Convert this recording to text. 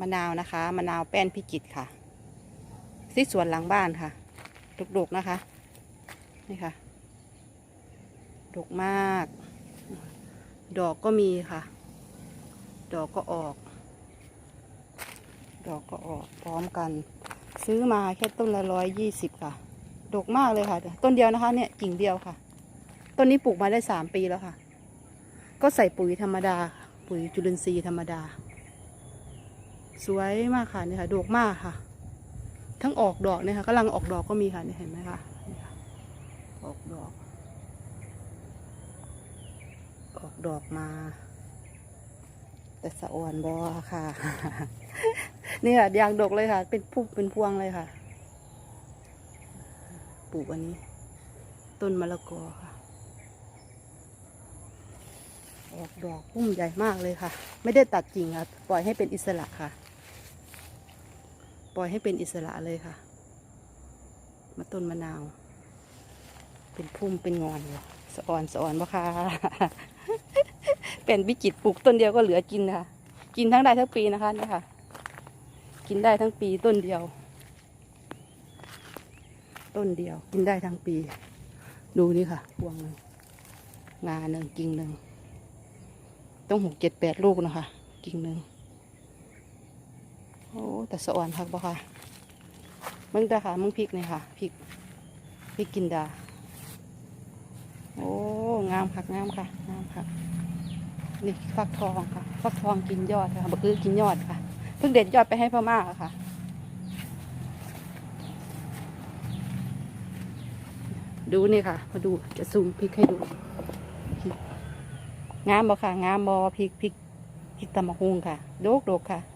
มะนาวนะคะ มะนาวแป้นพิจิตรค่ะที่สวนหลังบ้านค่ะดกๆนะคะ นี่ค่ะ ดกมาก ดอกก็มีค่ะ ดอกก็ออก ดอกก็ออกพร้อมกัน ซื้อมาแค่ต้นละร้อยยี่สิบค่ะ ดกมากเลยค่ะ ต้นเดียวนะคะ เนี่ยกิ่งเดียวค่ะ ต้นนี้ปลูกมาได้สามปีแล้วค่ะ ก็ใส่ปุ๋ยธรรมดา ปุ๋ยจุลินทรีย์ธรรมดา สวยมากค่ะเนี่ยค่ะดกมากค่ะ ทั้งออกดอกเนี่ยค่ะกำลังออกดอกก็มีค่ะเนี่เห็นไหมค่ะออกดอก ออกดอกมา แต่สะอ่อนบอค่ะ นี่ค่ะยางดกเลยค่ะ เป็นพุ่มเป็นพวงเลยค่ะ ปลูกอันนี้ ต้นมะละกอค่ะ ออกดอกพุ่มใหญ่มากเลยค่ะ ไม่ได้ตัดกิ่งค่ะ ปล่อยให้เป็นอิสระค่ะ ปล่อยให้เป็นอิสระเลยค่ะ มาต้นมะนาว เป็นพุ่มเป็นงอนเลยสะอ่อนสะอ่อนบ่ค่ะเป็นวิจิตรปลูกต้นเดียวก็เหลือกินค่ะ กินทั้งได้ทั้งปีนะคะนี่ค่ะ กินได้ทั้งปีต้นเดียว ต้นเดียว กินได้ทั้งปี ดูนี่ค่ะพวงหนึ่งงาหนึ่งกิ่งหนึ่งต้องหกเจ็ดแปดลูกนะคะ กิ่งหนึ่ง แต่สะอ่อนคักบ่ค่ะมึงตาค่ะมึงพริกนี่ค่ะพริกพริกกินดา โอ้งามค่ะงามค่ะงามค่ะนี่ฟักทองค่ะ ฟักทองกินยอดค่ะบักอื้อกินยอดค่ะเพิ่งเด็ดยอดไปให้พ่อมาค่ะดูนี่ค่ะ มาดูจะซูมพริกให้ดูงามบ่ค่ะ งามบ่พริกพริกพริกตำมะฮุงค่ะ โดกโดกค่ะ